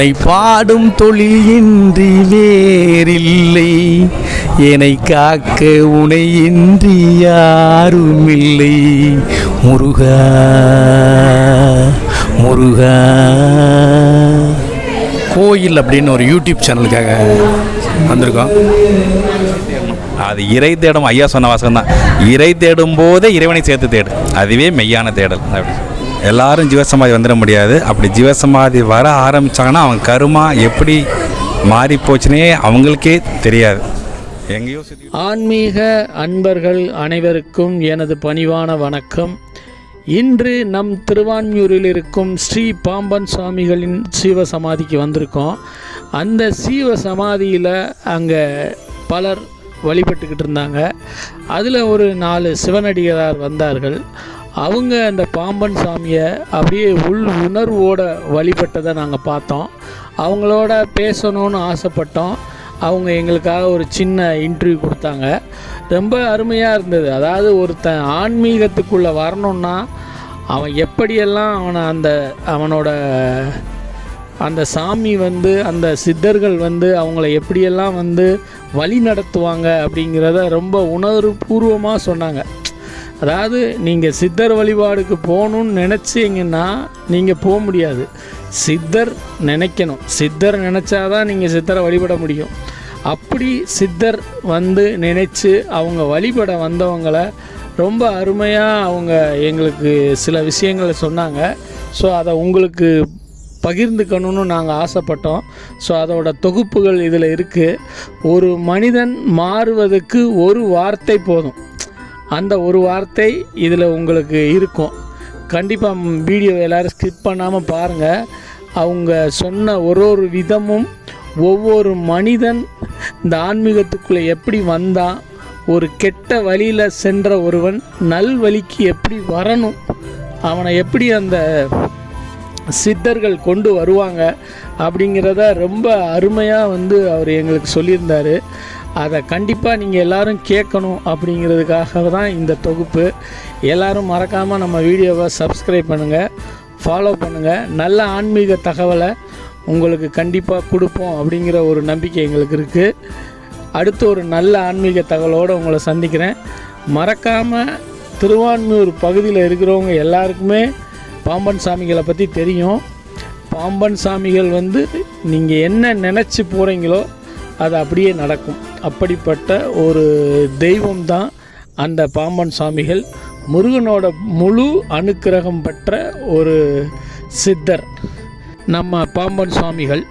உன்னை பாடும் தொழில் இன்றி வேறில்லை. என்னை காக்க உனை இன்றி யாருமில்லை. முருகா முருகா. கோயில் அப்படின்னு ஒரு யூடியூப் சேனலுக்காக வந்திருக்கோம். அது இறை தேடும் ஐயா சொன்ன வாசகம் தான். இறை தேடும் போதே இறைவனை சேர்த்து தேடு. அதுவே மெய்யான தேடல் அப்படி எல்லாரும் ஜீவசமாதி வந்துட முடியாது. அப்படி ஜீவசமாதி வர ஆரம்பித்தாங்கன்னா அவங்க கருமா எப்படி மாறி போச்சுனே அவங்களுக்கே தெரியாது. எங்கேயோ ஆன்மீக அன்பர்கள் அனைவருக்கும் எனது பணிவான வணக்கம். இன்று நம் திருவான்மியூரில் இருக்கும் ஸ்ரீ பாம்பன் சுவாமிகளின் சீவ சமாதிக்கு வந்திருக்கோம். அந்த சீவ சமாதியில் அங்கே பலர் வழிபட்டுக்கிட்டு இருந்தாங்க. அதில் ஒரு நாலு சிவனடிகளார் வந்தார்கள். அவங்க அந்த பாம்பன் சாமியை அப்படியே உள் உணர்வோட வழிபட்டதை நாங்கள் பார்த்தோம். அவங்களோட பேசணும்னு ஆசைப்பட்டோம். அவங்க எங்களுக்காக ஒரு சின்ன இன்டர்வியூ கொடுத்தாங்க. ரொம்ப அருமையாக இருந்தது. அதாவது ஒருத்தன் ஆன்மீகத்துக்குள்ளே வரணும்னா அவன் எப்படியெல்லாம் அவனை அந்த அவனோட அந்த சாமி வந்து அந்த சித்தர்கள் வந்து அவங்கள எப்படியெல்லாம் வந்து வழி நடத்துவாங்க அப்படிங்கிறத ரொம்ப உணர்வுபூர்வமாக சொன்னாங்க. அதாவது நீங்கள் சித்தர் வழிபாடுக்கு போகணுன்னு நினச்சிங்கன்னா நீங்கள் போக முடியாது. சித்தர் நினைக்கணும். சித்தர் நினச்சாதான் நீங்கள் சித்தரை வழிபட முடியும். அப்படி சித்தர் வந்து நினைச்சு அவங்க வழிபட வந்தவங்களை ரொம்ப அருமையாக அவங்க எங்களுக்கு சில விஷயங்களை சொன்னாங்க. ஸோ அதை உங்களுக்கு பகிர்ந்துக்கணும்னு நாங்கள் ஆசைப்பட்டோம். ஸோ அதோட தொகுப்புகள் இதில் இருக்குது ஒரு மனிதன் மாறுவதற்கு ஒரு வார்த்தை போதும். அந்த ஒரு வார்த்தை இதில் உங்களுக்கு இருக்கும். கண்டிப்பாக வீடியோ எல்லோரும் ஸ்கிப் பண்ணாமல் பாருங்கள் அவங்க சொன்ன ஒரு ஒரு விதமும் ஒவ்வொரு மனிதன் இந்த ஆன்மீகத்துக்குள்ளே எப்படி வந்தான் ஒரு கெட்ட வழியில் சென்ற ஒருவன் நல் வழிக்கு எப்படி வரணும் அவனை எப்படி அந்த சித்தர்கள் கொண்டு வருவாங்க அப்படிங்கிறத ரொம்ப அருமையாக வந்து அவர் எங்களுக்கு சொல்லியிருந்தார். அதை கண்டிப்பாக நீங்கள் எல்லோரும் கேட்கணும் அப்படிங்கிறதுக்காக தான் இந்த தொகுப்பு. எல்லோரும் மறக்காமல் நம்ம வீடியோவை சப்ஸ்கிரைப் பண்ணுங்கள் ஃபாலோ பண்ணுங்கள் நல்ல ஆன்மீக தகவலை உங்களுக்கு கண்டிப்பாக கொடுப்போம் அப்படிங்கிற ஒரு நம்பிக்கை எங்களுக்கு இருக்குது அடுத்து ஒரு நல்ல ஆன்மீக தகவலோடு உங்களை சந்திக்கிறேன். மறக்காமல் திருவான்மியூர் பகுதியில் இருக்கிறவங்க எல்லாருக்குமே பாம்பன் சாமிகளை பற்றி தெரியும். பாம்பன் சாமிகள் வந்து நீங்கள் என்ன நினச்சி போகிறீங்களோ அது அப்படியே நடக்கும். அப்படிப்பட்ட ஒரு தெய்வம்தான் அந்த பாம்பன் சாமிகள். முருகனோட முழு அனுக்கிரகம் பெற்ற ஒரு சித்தர் நம்ம பாம்பன் சுவாமிகள்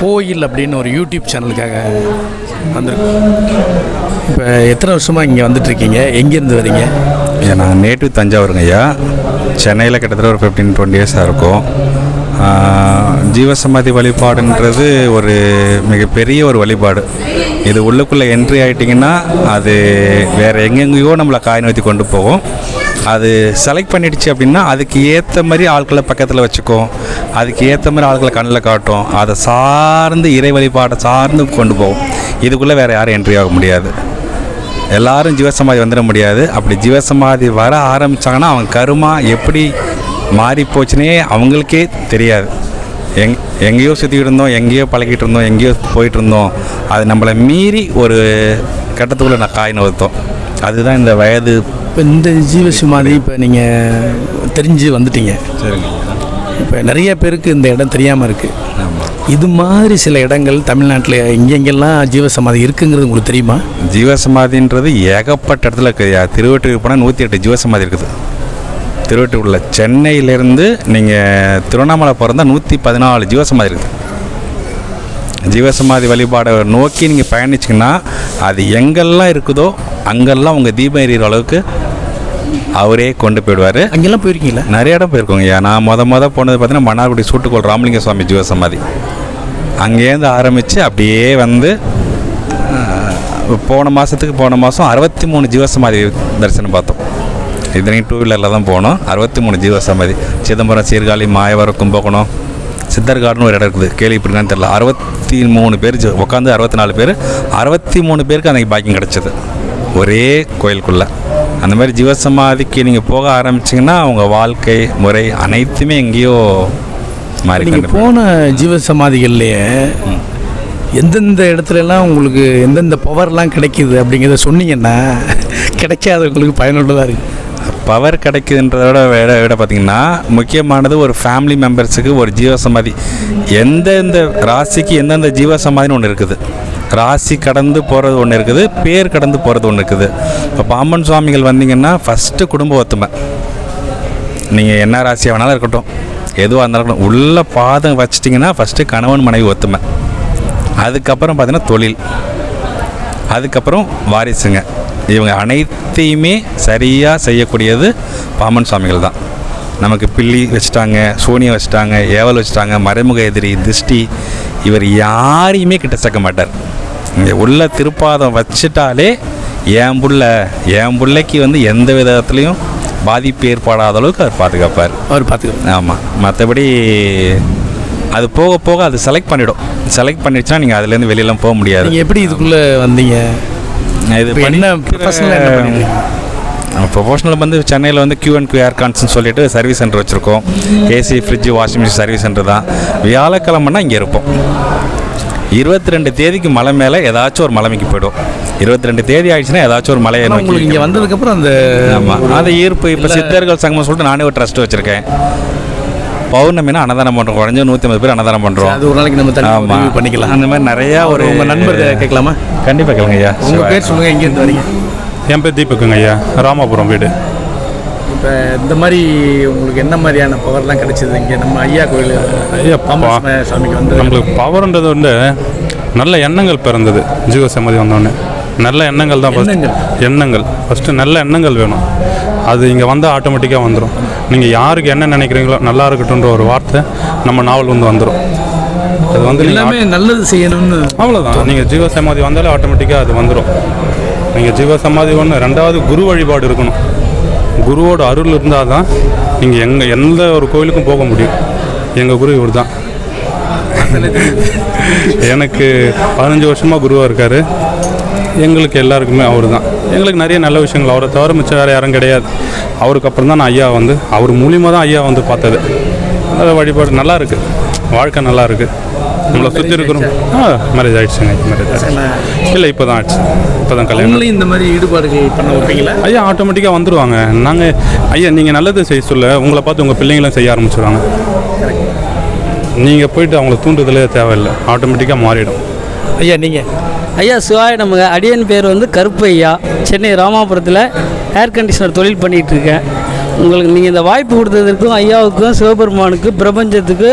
கோயில் அப்படின்னு ஒரு யூடியூப் சேனலுக்காக வந்திருக்கோம். இப்போ எத்தனை வருஷமாக இங்கே வந்துட்டுருக்கீங்க எங்கேருந்து வரீங்க? ஐயா நாங்கள் நேட்டிவ் தஞ்சாவூருங்க ஐயா. சென்னையில் கிட்டத்தட்ட ஒரு ஃபிஃப்டீன் டுவெண்ட்டி இயர்ஸாக இருக்கும். ஜீவசமாதி வழிபாடுன்றது ஒரு மிகப்பெரிய ஒரு வழிபாடு. இது உள்ளுக்குள்ளே என்ட்ரி ஆகிட்டிங்கன்னா அது வேறு எங்கெங்கேயோ நம்மளை காய் நோத்தி கொண்டு போகும். அது செலக்ட் பண்ணிடுச்சு அப்படின்னா அதுக்கு ஏற்ற மாதிரி ஆட்களை பக்கத்தில் வச்சுக்கும். அதுக்கு ஏற்ற மாதிரி ஆட்களை கண்ணில் காட்டும். அதை சார்ந்து இறை வழிபாடை சார்ந்து கொண்டு போகும். இதுக்குள்ளே வேறு யாரும் என்ட்ரி ஆக முடியாது. எல்லாரும் ஜீவசமாதி வந்துட முடியாது. அப்படி ஜீவசமாதி வர ஆரம்பிச்சாங்கன்னா அவங்க கருமா எப்படி மாறி போச்சுனே அவங்களுக்கே தெரியாது. எங் எங்கேயோ சுற்றிக்கிட்டு இருந்தோம் எங்கேயோ பழகிட்டு இருந்தோம் எங்கேயோ போயிட்டு இருந்தோம். அது நம்மளை மீறி ஒரு கட்டத்துக்குள்ளே நான் காய் நோத்தோம் அதுதான் இந்த வயது. இப்போ இந்த ஜீவசுமாதி இப்போ நீங்கள் தெரிஞ்சு வந்துட்டீங்க. சரிங்க. இப்போ நிறைய பேருக்கு இந்த இடம் தெரியாமல் இருக்குது ஆமாம் இது மாதிரி சில இடங்கள் தமிழ்நாட்டில் எங்கெங்கெல்லாம் ஜீவசமாதி இருக்குங்கிறது உங்களுக்கு தெரியுமா? ஜீவசமாதின்றது ஏகப்பட்ட இடத்துல திருவட்டூர் போனால் நூற்றி எட்டு ஜீவசமாதி இருக்குது. திருவட்டூரில் சென்னையிலேருந்து நீங்கள் திருவண்ணாமலை பிறந்தா நூற்றி பதினாலு ஜீவசமாதி இருக்குது ஜீவசமாதி வழிபாடை நோக்கி நீங்கள் பயணிச்சிங்கன்னா அது எங்கெல்லாம் இருக்குதோ அங்கெல்லாம் உங்கள் தீபம் எறிகிற அளவுக்கு அவரே கொண்டு போயிடுவார். அங்கெல்லாம் போயிருக்கீங்களா? நிறைய இடம் போயிருக்கோங்க. நான் முத முத போனது பார்த்தீங்கன்னா மன்னார்குடி சூட்டுக்கோள் ராமலிங்க சுவாமி ஜீவசமாதி. அங்கேருந்து ஆரம்பித்து அப்படியே வந்து போன மாதத்துக்கு போன மாதம் அறுபத்தி மூணு ஜீவசமாதி தரிசனம் பார்த்தோம். இதனையும் டூ வீலரில் தான் போனோம். அறுபத்தி மூணு ஜீவசமாதி. சிதம்பரம் சீர்காழி மாயவரம் கும்பகோணம் சித்தர்காடுன்னு ஒரு இடம் இருக்குது. கேள்விப்பட்டிருக்கான்னு தெரியல. அறுபத்தி மூணு பேர் உட்காந்து அறுபத்தி நாலு பேர் அறுபத்தி மூணு பேருக்கு அன்றைக்கி பாக்கியம் கிடச்சிது. ஒரே கோயிலுக்குள்ளே. அந்த மாதிரி ஜீவசமாதிக்கு நீங்கள் போக ஆரம்பிச்சிங்கன்னா உங்கள் வாழ்க்கை முறை அனைத்துமே எங்கேயோ நீங்கள் போன ஜீவ சமாதிகள்லையே எந்தெந்த இடத்துலலாம் உங்களுக்கு எந்தெந்த பவர்லாம் கிடைக்குது அப்படிங்கிறத சொன்னீங்கன்னா கிடைக்காதவங்களுக்கு பயனுள்ளதாக இருக்குது பவர் கிடைக்குதுன்றதோட விட விட பார்த்தீங்கன்னா முக்கியமானது ஒரு ஃபேமிலி மெம்பர்ஸுக்கு ஒரு ஜீவசமாதி. எந்தெந்த ராசிக்கு எந்தெந்த ஜீவசமாதின்னு ஒன்று இருக்குது. ராசி கடந்து போகிறது ஒன்று இருக்குது பேர் கடந்து போகிறது ஒன்று இருக்குது. இப்போ பாம்பன் சுவாமிகள் வந்தீங்கன்னா ஃபஸ்ட்டு குடும்ப ஒத்துமை நீங்கள் என்ன ராசியாக வேணாலும் இருக்கட்டும். எதுவாக இருந்தாலும் உள்ள பாதம் வச்சிட்டிங்கன்னா ஃபஸ்ட்டு கணவன் மனைவி ஒத்துமை. அதுக்கப்புறம் பார்த்தீங்கன்னா தொழில். அதுக்கப்புறம் வாரிசுங்க. இவங்க அனைத்தையுமே சரியாக செய்யக்கூடியது பாமன் சுவாமிகள் தான். நமக்கு பில்லி வச்சுட்டாங்க சோனியா வச்சுட்டாங்க ஏவல் வச்சுட்டாங்க மறைமுக எதிரி திருஷ்டி. இவர் யாரையுமே கிட்ட சேர்க்க மாட்டார். இங்கே உள்ள திருப்பாதம் வச்சுட்டாலே என் புள்ள என் பிள்ளைக்கு வந்து எந்த விதத்துலேயும் பாதிப்பு ஏற்படாத அளவுக்கு அவர் பாதுகாப்பார். அவர் பார்த்துக்கிறோம் ஆமாம் மற்றபடி அது போக போக அது செலக்ட் பண்ணிடும். செலக்ட் பண்ணிடுச்சுன்னா நீங்கள் அதுலேருந்து வெளியெல்லாம் போக முடியாது. எப்படி இதுக்குள்ளே வந்தீங்க? இது என்ன ப்ரொஃபஷனல் வந்து சென்னையில் வந்து கியூ அண்ட் கியூஆர் கான்ஸ்னு சொல்லிட்டு சர்வீஸ் சென்டர் வச்சுருக்கோம். AC fridge washing machine service centre தான். வியாழக்கிழமைனா இங்கே இருப்போம். இருபத்தி ரெண்டு தேதிக்கு மலை மேலே ஏதாச்சும் ஒரு மலைமைக்கு போய்டும். இருபத்தி ரெண்டு தேதி ஆயிடுச்சுன்னா ஏதாச்சும் ஒரு மலையை உங்களுக்கு இங்கே நோக்கி வந்ததுக்கப்புறம் அந்த ஆமாம் அந்த ஈர்ப்பு. இப்போ சித்தர்கள் சங்கம்னு சொல்லிட்டு நானே ஒரு ட்ரஸ்ட் வச்சுருக்கேன். பௌர்ணமினா அன்னதானம் பண்ணுறோம் குறைஞ்ச நூற்றி ஐம்பது பேர் அன்னதானம் பண்ணுறோம் அது ஒரு நாளைக்கு நம்ம தனி ஆமாம் பண்ணிக்கலாம். அந்த மாதிரி நிறையா ஒரு ஒரு உங்கள் நண்பர் கேட்கலாமா? கண்டிப்பாக கேளுங்க ஐயா. உங்கள் பேர் சொல்லுங்கள் எங்கேருந்து வரீங்க? என் பேர் தீபக்குங்க ஐயா. ராமாபுரம் வீடு. இப்போ இந்த மாதிரி உங்களுக்கு என்ன மாதிரியான பவர்லாம் கிடைச்சது? இங்கே நம்ம ஐயா கோயில் ஐயா, சுவாமிக்கு வந்து நம்மளுக்கு பவர்ன்றது வந்து நல்ல எண்ணங்கள் பிறந்தது. ஜீவ சமாதி வந்தோடனே. நல்ல எண்ணங்கள் தான் first. எண்ணங்கள். ஃபஸ்ட்டு நல்ல எண்ணங்கள் வேணும். அது இங்கே வந்தால் ஆட்டோமேட்டிக்காக வந்துடும் நீங்கள் யாருக்கு என்ன நினைக்கிறீங்களோ நல்லா இருக்கட்டும்ன்ற ஒரு வார்த்தை நம்ம நாவல் வந்து வந்துடும் அது வந்து எல்லாமே நல்லது செய்யணும்னு. அவ்வளோதான் நீங்கள் ஜீவ சமாதி வந்தாலே ஆட்டோமேட்டிக்காக அது வந்துடும் நீங்கள் ஜீவ சமாதி ஒன்று ரெண்டாவது குரு வழிபாடு இருக்கணும். குருவோட அருள் இருந்தால் தான் நீங்கள் எங்கே எந்த ஒரு கோயிலுக்கும் போக முடியும். எங்கள் குரு இவர் தான் எனக்கு பதினஞ்சு வருஷமாக குருவாக இருக்கார். எங்களுக்கு எல்லாருக்குமே அவர் தான் எங்களுக்கு நிறைய நல்ல விஷயங்கள். அவரை தவிர மிச்சம் வேறு யாரும் கிடையாது. அவருக்கு அப்புறம் தான் நான் ஐயா வந்து அவர் மூலியமாக தான் ஐயா வந்து பார்த்தது. அதை வழிபாடு நல்லாயிருக்கு வாழ்க்கை நல்லா இருக்குது நம்மளை சுற்றி இருக்கிறோம் ஆ மேரேஜ் ஆயிடுச்சுங்க மேரேஜ் ஆயிடுச்சு. இல்லை இப்போ தான் ஆயிடுச்சு இப்போ தான் கல்யாணம் இந்த மாதிரி ஈடுபாடுகள் பண்ண வைப்பீங்களா? ஐயா ஆட்டோமேட்டிக்காக வந்துடுவாங்க நாங்கள் ஐயா நீங்கள் நல்லது செய்ய சொல்ல உங்களை பார்த்து உங்கள் பிள்ளைங்களும் செய்ய ஆரம்பிச்சிடுவாங்க நீங்கள் போயிட்டு அவங்கள தூண்டுதலே தேவையில்லை. ஆட்டோமேட்டிக்காக மாறிடும். ஐயா நீங்கள் ஐயா சிவாய நமக்கு அடியன் பேர் வந்து கருப்பு ஐயா சென்னை ராமாபுரத்தில் ஏர் கண்டிஷனர் தொழில் பண்ணிகிட்டு இருக்கேன். உங்களுக்கு நீங்கள் இந்த வாய்ப்பு கொடுத்ததற்கும் ஐயாவுக்கும் சிவபெருமானுக்கு பிரபஞ்சத்துக்கு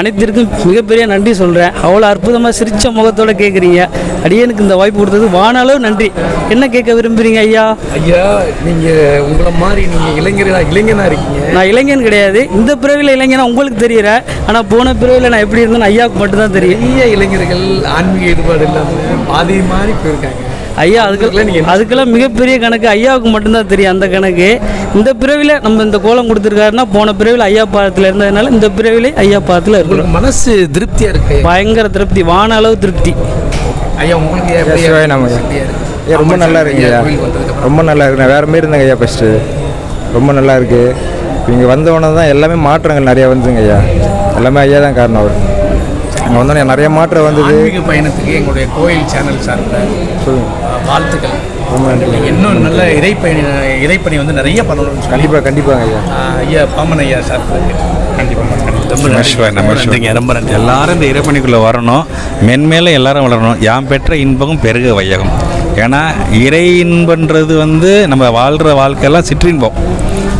அனைத்திற்கும் மிகப்பெரிய நன்றி சொல்கிறேன் அவ்வளோ அற்புதமாக சிரிச்ச முகத்தோட கேட்குறீங்க அடியனுக்கு இந்த வாய்ப்பு கொடுத்தது வானாலும் நன்றி. என்ன கேட்க விரும்புகிறீங்க ஐயா? ஐயா நீங்கள் உங்களை மாதிரி நீங்கள் இளைஞர்களா இளைஞனாக இருக்கீங்க. நான் இளைஞன் கிடையாது. இந்த பிறவியில் இளைஞனா உங்களுக்கு தெரியற ஆனால் போன பிறவியில் நான் எப்படி இருந்தேன்னு ஐயாவுக்கு மட்டும்தான் தெரியும். நிறைய இளைஞர்கள் ஆன்மீக ஈடுபாடு இல்லாமல் பாதி மாதிரி போயிருக்காங்க. ஐயா அதுக்கெல்லாம் அதுக்கெல்லாம் மிகப்பெரிய கணக்கு ஐயாவுக்கு மட்டும்தான் தெரியும் அந்த கணக்கு. இந்த பிறவியில் நம்ம இந்த கோலம் கொடுத்துருக்காருன்னா போன பிறவியில் ஐயா பாதத்தில் இருந்ததுனால இந்த பிறவிலே ஐயா பாதத்தில் உங்களுக்கு மனசு திருப்தியாக இருக்கு. பயங்கர திருப்தி வான அளவு திருப்தி. ஐயா உங்களுக்கு எப்படி சிவாய நமக. திருப்தியா இருக்கு? ஐயா ரொம்ப நல்லா இருக்குங்க ஐயா. ரொம்ப நல்லா இருக்கு. நான் வேறு மாரி இருந்தேங்க ஐயா ஃபஸ்ட்டு ரொம்ப நல்லா இருக்கு. இங்கே வந்தவொடனே தான் எல்லாமே மாற்றங்கள் நிறையா வந்துங்க ஐயா. எல்லாமே ஐயா தான் காரணம் அவர். அங்கே வந்தோடனே நிறைய மாற்றம் வந்தது. ஆன்மீக பயணத்துக்கு எங்களுடைய கோயில் சேனல் அஹ், வாழ்த்துக்கள். இன்னும் நல்ல இறைப்பயணி இறைப்பணி வந்து நிறைய பண்ணணும்னு கண்டிப்பாக கண்டிப்பாங்க ஐயா. ஐயா பாமன் ஐயா சார்பில் கண்டிப்பாக ரொம்ப நன்றி. எல்லாரும் இந்த இறைப்பணிக்குள்ளே வரணும். மென்மேல எல்லாரும் வளரணும். யாம் பெற்ற இன்பமும் பெருக வையகம். ஏன்னா இறை இன்பன்றது வந்து நம்ம வாழ்கிற வாழ்க்கையெல்லாம் சிற்றின்பம்.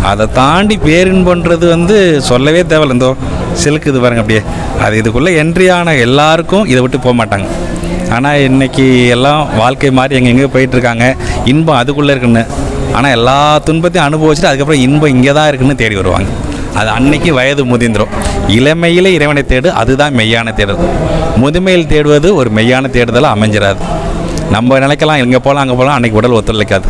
அதை தாண்டி பேரின்பன்றது வந்து சொல்லவே தேவையில்ல. இந்தோ சிலுக்குது பாருங்க அப்படியே. அது இதுக்குள்ளே என்ட்ரி ஆன எல்லாருக்கும் இதை விட்டு போக மாட்டாங்க. ஆனால் இன்றைக்கி எல்லாம் வாழ்க்கை மாதிரி எங்கெங்கேயோ போயிட்டுருக்காங்க இன்பம் அதுக்குள்ளே இருக்குன்னு. ஆனால் எல்லா துன்பத்தையும் அனுபவிச்சுட்டு அதுக்கப்புறம் இன்பம் இங்கே தான் இருக்குன்னு தேடி வருவாங்க. அது அன்னைக்கு வயது முதிர்ந்துடும் இளமையிலே இறைவனை தேடு அதுதான் மெய்யான தேடுதல் முதுமையில் தேடுவது ஒரு மெய்யான தேடுதலாக அமைஞ்சிடாது நம்ம நினைக்கலாம் இங்கே போகலாம் அங்கே போகலாம் அன்றைக்கி உடல் ஒத்துழைக்காது.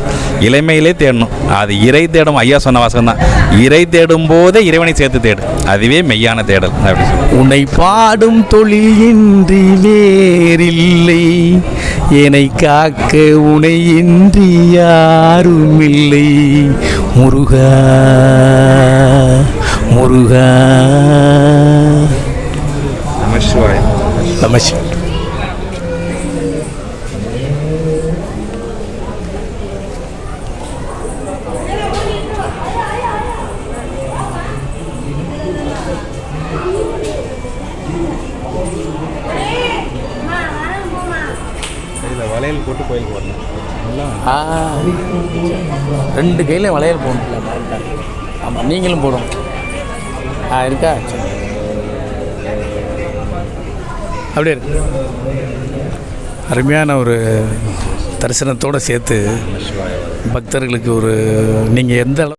இளமையிலே தேடணும். அது இறை தேடும் ஐயா சொன்ன வாசகம் தான். இறை தேடும் போதே இறைவனை சேர்த்து தேடு. அதுவே மெய்யான தேடல் அப்படி சொல்லுவோம் உன்னை பாடும் தொழில் இன்றி வேறில்லை. என்னை காக்க உனை இன்றி யாருமில்லை. முருகா முருகா. நமசி வளையல் போட்டு கோயிலுக்கு வரணும். ஆ. ரெண்டு கையிலையும் வளையல் போடணும் ஆமாம் நீங்களும் போடும் ஆ இருக்கா. அப்படியே இருக்கு. அருமையான ஒரு தரிசனத்தோடு சேர்த்து பக்தர்களுக்கு ஒரு நீங்கள் எந்த அளவு